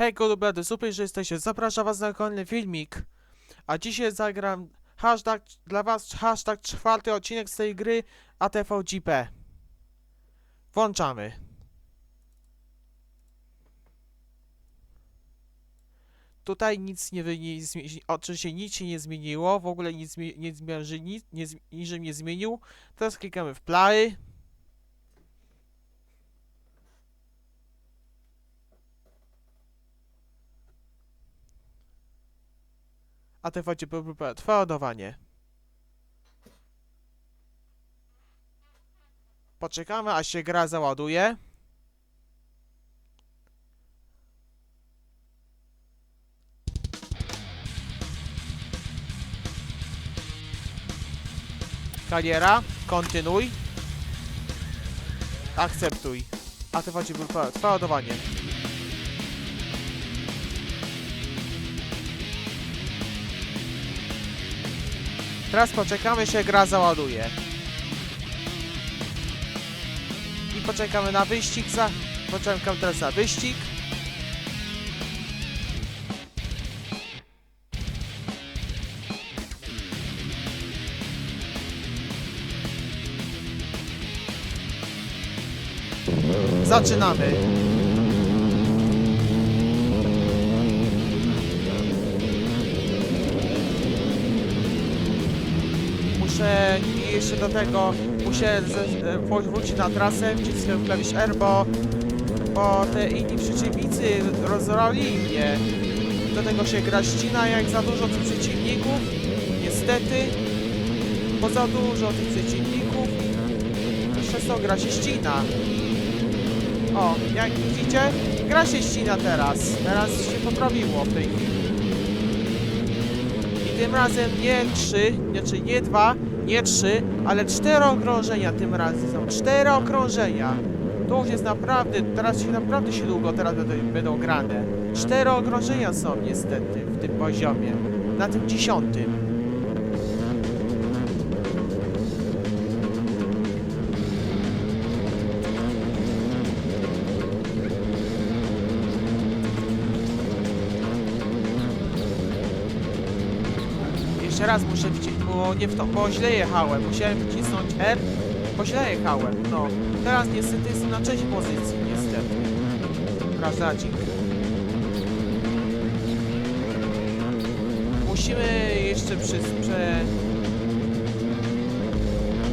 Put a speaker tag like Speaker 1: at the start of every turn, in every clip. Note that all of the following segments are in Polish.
Speaker 1: Hej, Golubady, super, że jesteście. Zapraszam was na kolejny filmik. A dzisiaj zagram hashtag dla was hashtag czwarty odcinek z tej gry ATVGP. Włączamy. Tutaj nic nie, nie oczywiście nic się nie zmieniło, w ogóle nic nie nie, niczym nie zmienił. Teraz klikamy w play. ATVGP trwa ładowanie. Poczekamy aż się gra załaduje. Kariera, kontynuuj. Akceptuj. ATVGP trwa ładowanie. Teraz poczekamy się gra załaduje. I poczekamy na wyścig za... Poczekam teraz na wyścig. Zaczynamy. Muszę jeszcze do tego, muszę e, wrócić na trasę, wcisnąć klawisz R, bo, bo te inni przeciwnicy rozrali mnie. Do tego się gra ścina, jak za dużo tych przeciwników, niestety, bo za dużo tych przeciwników, to gra się ścina. O, jak widzicie, gra się ścina teraz, teraz się poprawiło w tej chwili. I tym razem nie trzy, znaczy nie dwa, nie trzy, ale cztery okrążenia tym razem są. Cztery okrążenia. To już jest naprawdę, teraz się naprawdę się długo teraz będą, będą grane. Cztery okrążenia są niestety w tym poziomie. Na tym dziesiątym. Jeszcze raz muszę wcisnąć, bo nie w to, bo źle jechałem. Musiałem wcisnąć R, bo źle jechałem. No, teraz niestety jestem na trzeciej pozycji, niestety. Prawdacik. Musimy jeszcze przez, prze...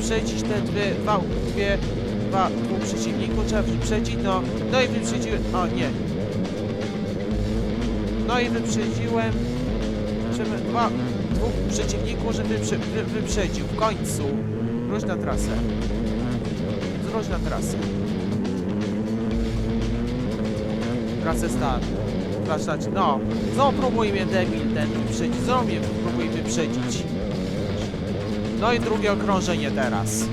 Speaker 1: Przejść te dwie, dwa, dwie, dwa, dwóch przeciwników, trzeba wyprzedzić, no, no i wyprzedziłem, o nie. No i wyprzedziłem, trzeba dwa, dwóch przeciwników, żeby prze, wy, wyprzedził. W końcu. Wróć na trasę. Zwróć na trasę. Trasę start. Trasać. No. Znowu próbuj mnie debil ten wyprzedzić. Znowu mnie próbuj wyprzedzić. No i drugie okrążenie teraz.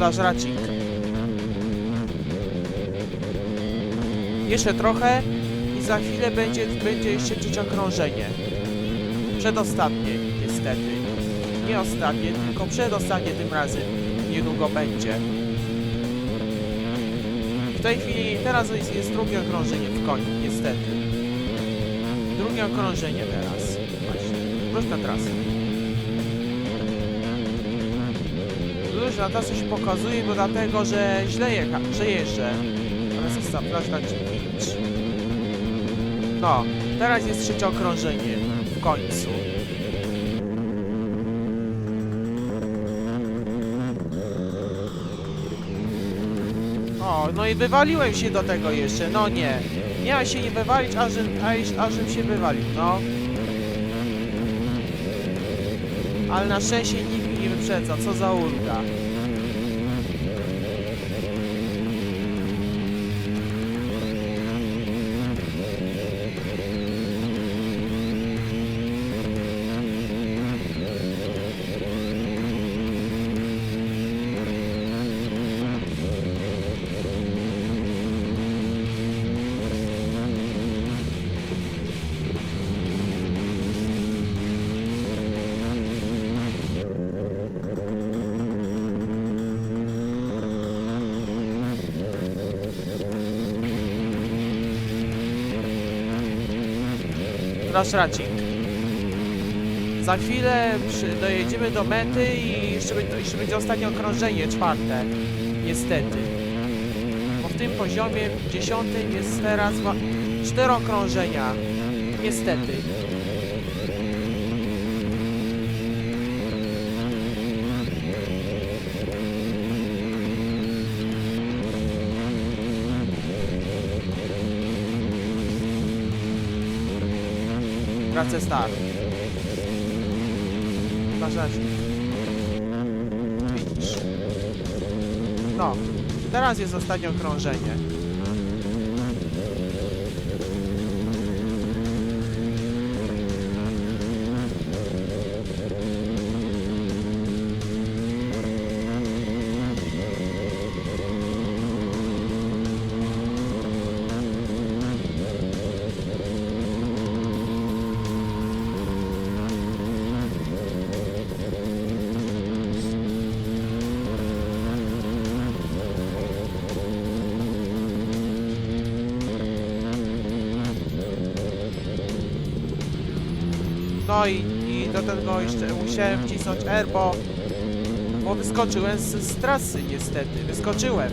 Speaker 1: Nasz racik. Jeszcze trochę i za chwilę będzie, będzie jeszcze trzecie okrążenie. Przedostatnie, niestety. Nie ostatnie, tylko przedostatnie tym razem. Niedługo będzie. W tej chwili, teraz jest, jest drugie okrążenie w koniu, niestety. Drugie okrążenie teraz. Właśnie. Wróć na trasę. Na trasę się pokazuje, bo dlatego, że źle jecha, że jeżdżę. Teraz jest zapraszać Winch. No, teraz jest trzecie okrążenie. W końcu. O, no i wywaliłem się do tego jeszcze, no nie. Miałem się nie wywalić, ażem, aż, ażem się wywalił, no. Ale na szczęście nikt mnie nie wyprzedza, co za ulga. Nasz racik. Za chwilę przy, dojedziemy do mety i jeszcze, jeszcze będzie ostatnie okrążenie, czwarte. Niestety. Bo w tym poziomie dziesiątym jest teraz cztery okrążenia. Niestety. Nasz racik. Widzisz. No, teraz jest ostatnie okrążenie. No i, i do tego jeszcze musiałem wcisnąć R, bo, bo wyskoczyłem z, z trasy niestety. Wyskoczyłem.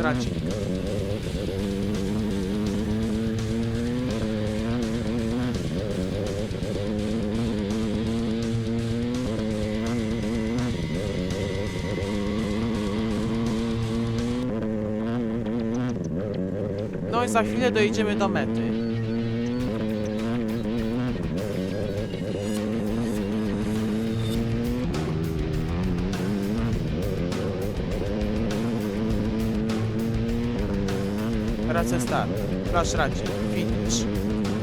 Speaker 1: Racik. No i za chwilę dojedziemy do mety. Racę start. Flash racie. Finish.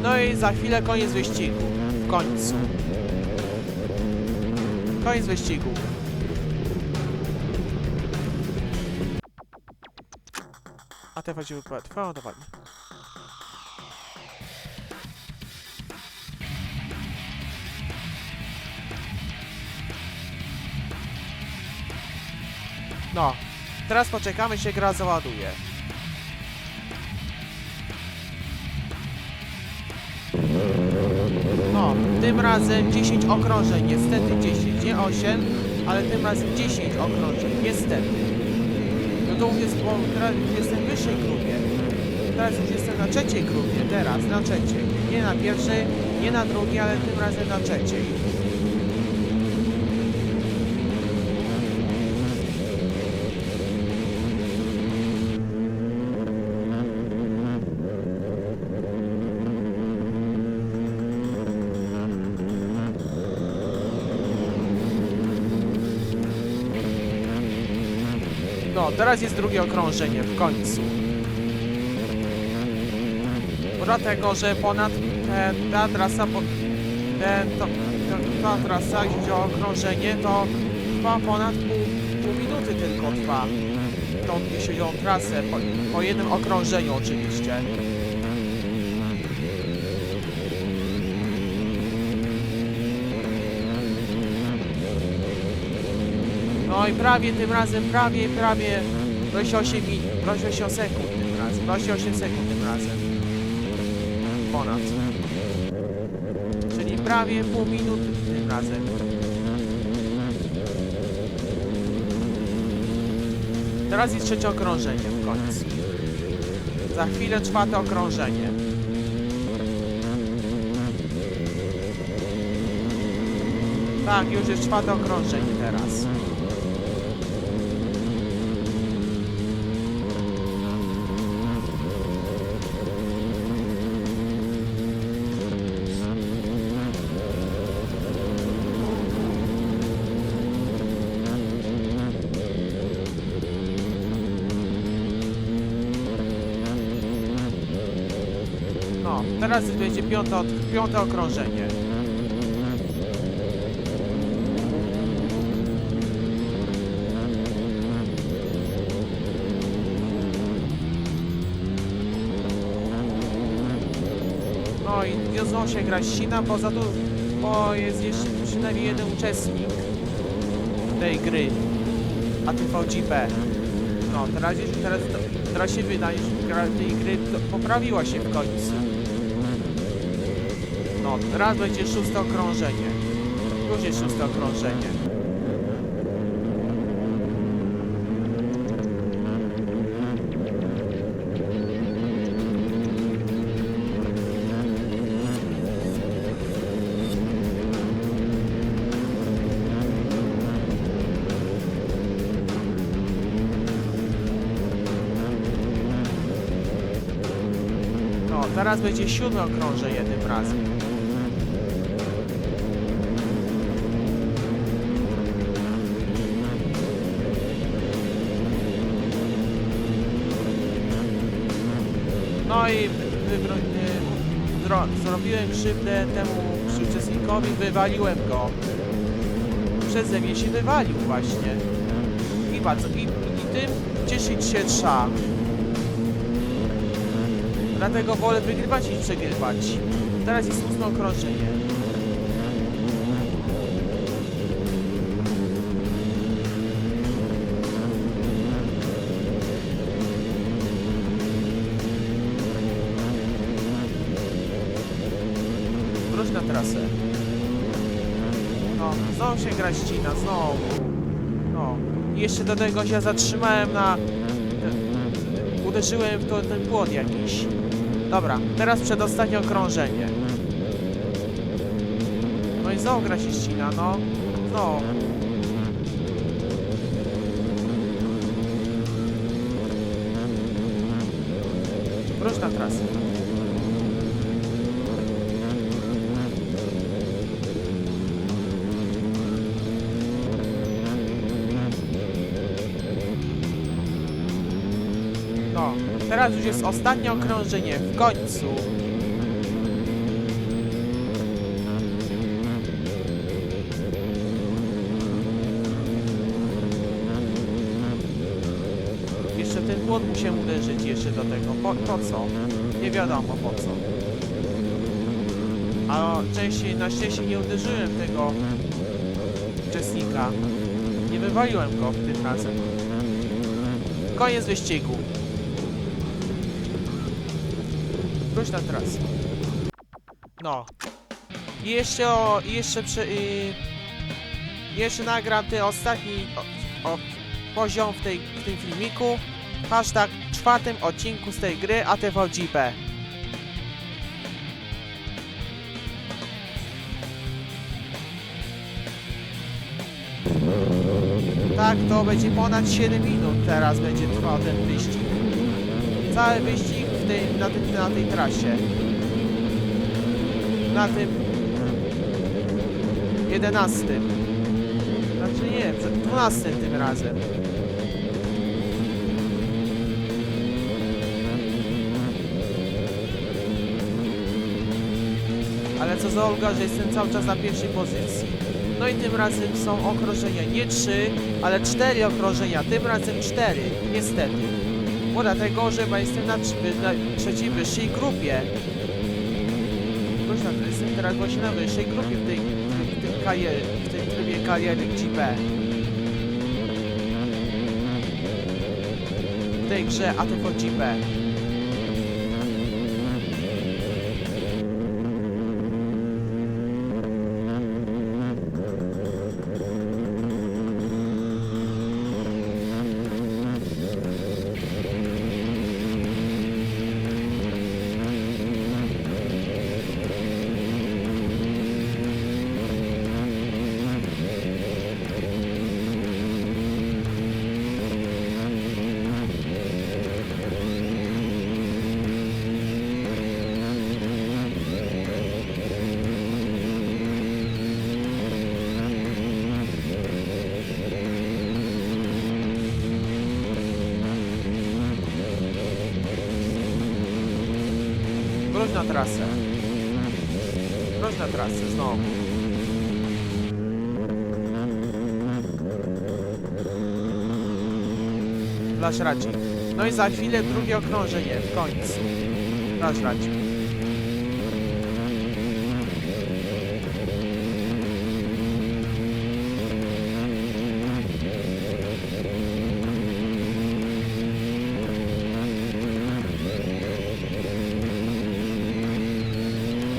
Speaker 1: No i za chwilę koniec wyścigu. W końcu. Koniec wyścigu. A te właściwie trwają dokładnie. No, teraz poczekamy, się gra załaduje. No, tym razem 10 okrążeń, niestety 10, nie 8, ale tym razem 10 okrążeń, niestety. Już jest, bo jestem w wyższej grupie. Teraz już jestem na trzeciej grupie, teraz, na trzeciej. Nie na pierwszej, nie na drugiej, ale tym razem na trzeciej. Teraz jest drugie okrążenie, w końcu. Dlatego, że ponad te, ta trasa, to, ta trasa, jeśli chodzi o okrążenie, to trwa ponad pół, pół minuty tylko trwa. To, jeśli chodzi o trasę, po, po jednym okrążeniu oczywiście. No i prawie tym razem, prawie, prawie 28 minut, 28 sekund tym razem, 28 sekund tym razem. Ponad. Czyli prawie pół minuty tym razem. Teraz jest trzecie okrążenie w końcu. Za chwilę czwarte okrążenie. Tak, już jest czwarte okrążenie teraz. Teraz będzie piąte, piąte okrążenie. No i nie się gra ścina, poza tu, bo jest jeszcze przynajmniej jeden uczestnik tej gry, ATVGP. No, teraz, już- teraz, teraz się wydaje, że gra tej gry poprawiła się w końcu. No, teraz będzie szóste okrążenie. Już jest szóste okrążenie. No, teraz będzie siódme okrążenie tym razem. Zrobiłem krzywdę temu uczestnikowi, wywaliłem go. Przeze mnie się wywalił właśnie. I bardzo, i, i tym cieszyć się trzeba. Dlatego wolę wygrywać niż przegrywać. Teraz jest ósme okrążenie. Ścina, znowu. No. I jeszcze do tego się zatrzymałem na... Uderzyłem w to, ten płot jakiś. Dobra, teraz przedostatnie okrążenie. No i znowu gra się ścina, no. No. Wróć na trasę. Teraz już jest ostatnie okrążenie, w końcu. Jeszcze ten płot musiałem uderzyć jeszcze do tego. Po, po co? Nie wiadomo po co. A częściej, na szczęście nie uderzyłem tego uczestnika. Nie wywaliłem go tym razem. Koniec wyścigu. Wróć na trasę. No. I jeszcze o... jeszcze prze... Y, jeszcze nagram ten ostatni o, o, poziom w, tej, w tym filmiku. Hashtag czwartym odcinku z tej gry ATVGP. Tak, to będzie ponad 7 minut teraz będzie trwał ten wyścig. Cały wyścig tej, na, tym, na tej trasie. Na tym 11. Znaczy nie, przed 12 tym razem. Ale co za Olga, że jestem cały czas na pierwszej pozycji. No i tym razem są okrążenia nie 3, ale 4 okrążenia, tym razem 4, niestety. Bo dlatego, że jestem na, na trzeciej wyższej grupie. Proszę, jestem teraz właśnie na wyższej grupie w tej, w tym, kariery, w tym trybie kariery GP. W tej grze ATV GP. Na trasę. Wróć na trasę znowu. Dasz radzi. No i za chwilę drugie okrążenie w końcu. Dasz radzi.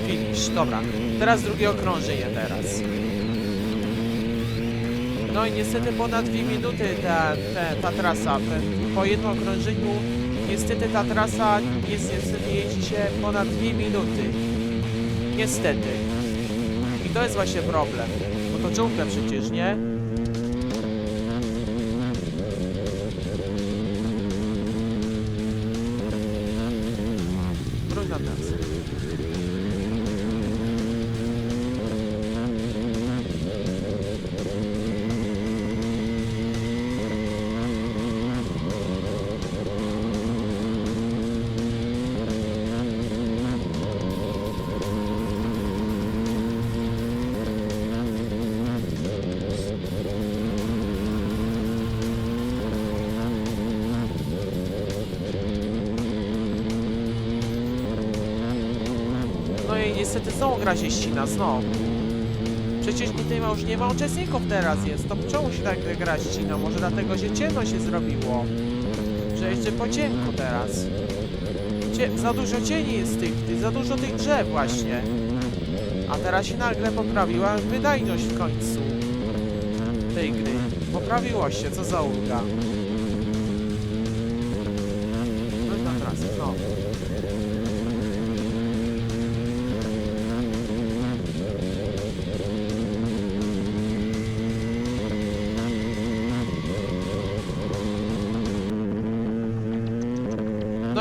Speaker 1: Finish, dobra. Teraz drugie okrążenie teraz. No i niestety ponad 2 minuty ta, ta, ta trasa. Po jednym okrążeniu niestety ta trasa jest niestety jeździ się ponad 2 minuty. Niestety. I to jest właśnie problem. Bo to dżungla przecież, nie? Niestety znowu gra się ścina, znowu. Przecież tutaj ma już nie ma uczestników teraz jest, to czemu się tak gra ścina? Może dlatego się ciemno się zrobiło? Że jeszcze po ciemku teraz. Cie za dużo cieni jest tych, tych, za dużo tych drzew właśnie. A teraz się nagle poprawiła wydajność w końcu tej gry. Poprawiło się, co za ulga. No na trasę, no.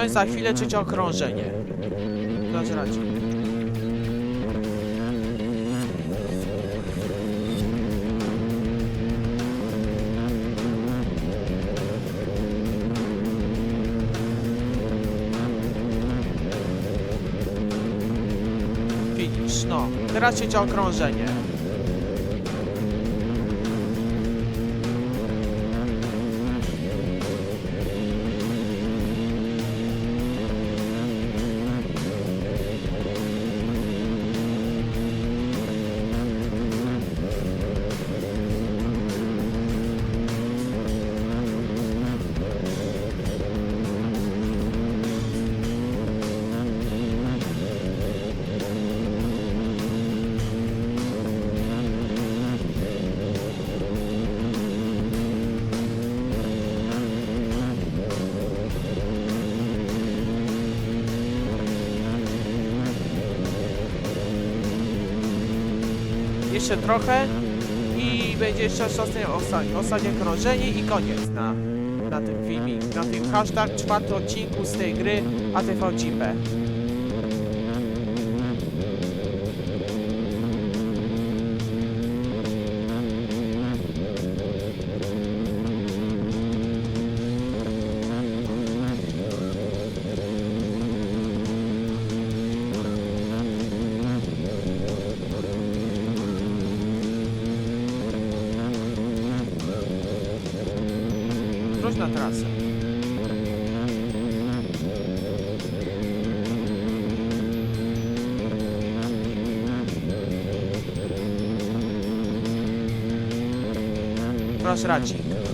Speaker 1: I za chwilę trzecie okrążenie. Finish, no. Teraz trzecie okrążenie. Jeszcze trochę i będzie jeszcze ostatnie, ostatnie, ostatnie krążenie i koniec na, na tym filmie, na tym hashtag czwartym odcinku z tej gry ATVGP. Wróć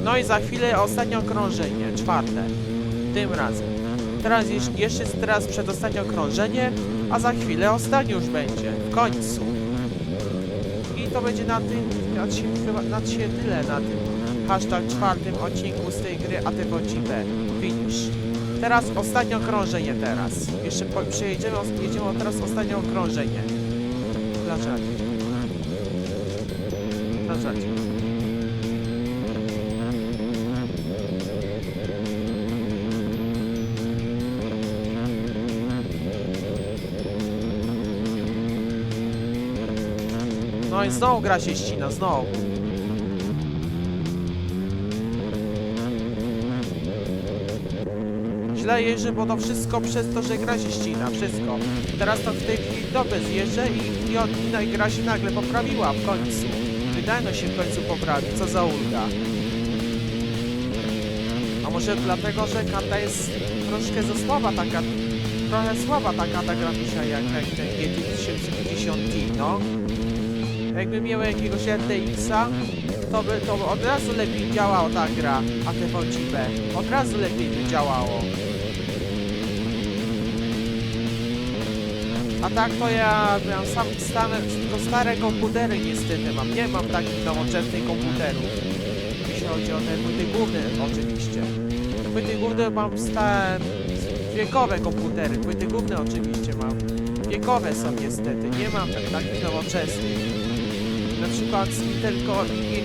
Speaker 1: No i za chwilę ostatnie okrążenie, czwarte. Tym razem. Teraz jeszcze jest teraz przedostatnie okrążenie, a za chwilę ostatnie już będzie. W końcu. I to będzie na tym, na dzisiaj, chyba na dzisiaj tyle na tym hashtag czwartym odcinku z tej gry ATVGP. Finish. Teraz ostatnie okrążenie teraz. Jeszcze po, przejedziemy, jedziemy teraz ostatnie okrążenie. Dlaczego? Dlaczego? No i znowu gra się ścina, znowu. źle jeżdżę, bo to wszystko przez to, że gra się ścina, wszystko. Teraz to w tej chwili dobę zjeżdżę i, i, od- i gra się nagle poprawiła w końcu. Wydajność się w końcu poprawi, co za ulga. A może dlatego, że karta jest troszkę za słaba taka, trochę słaba ta karta grafika jak, jak ten GT 1050 Ti, no. Jakby miał jakiegoś RTX-a, to by to od razu lepiej działała ta gra, ATV-B. Od razu lepiej by działało. A tak to ja mam sam stare, to stare komputery niestety mam. Nie mam takich nowoczesnych komputerów. Jeśli chodzi o te płyty główne oczywiście. Płyty główne mam stare wiekowe komputery. Płyty główne oczywiście mam. Wiekowe są niestety. Nie mam tak- takich nowoczesnych. Na przykład z Intel Core i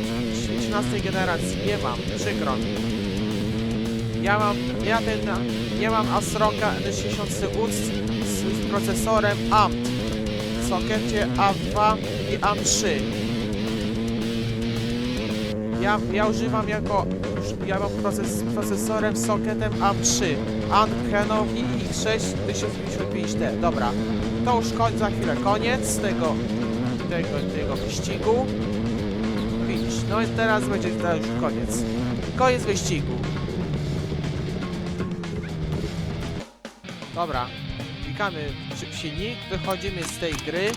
Speaker 1: 13 generacji nie mam, przykro mi. Ja mam, ja ten, nie mam Asroka N60 UC z, z procesorem AMD w sokecie A2 i AM3. Ja, ja używam jako, ja mam proces, procesorem sokietem AM3 Ankeno iX6 1055T. Dobra, to już koń, za chwilę koniec tego tego, tego wyścigu. Widzisz, no i teraz będzie to już koniec. Koniec wyścigu. Dobra, klikamy w silnik, wychodzimy z tej gry.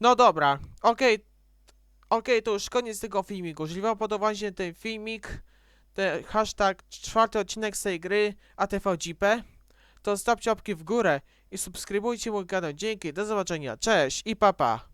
Speaker 1: No dobra, okej. Okej, to już koniec tego filmiku. Jeżeli wam podobał się ten filmik, ten hashtag czwarty odcinek z tej gry ATVGP, to stawcie łapki w górę i subskrybujcie mój kanał. Dzięki, do zobaczenia, cześć i papa.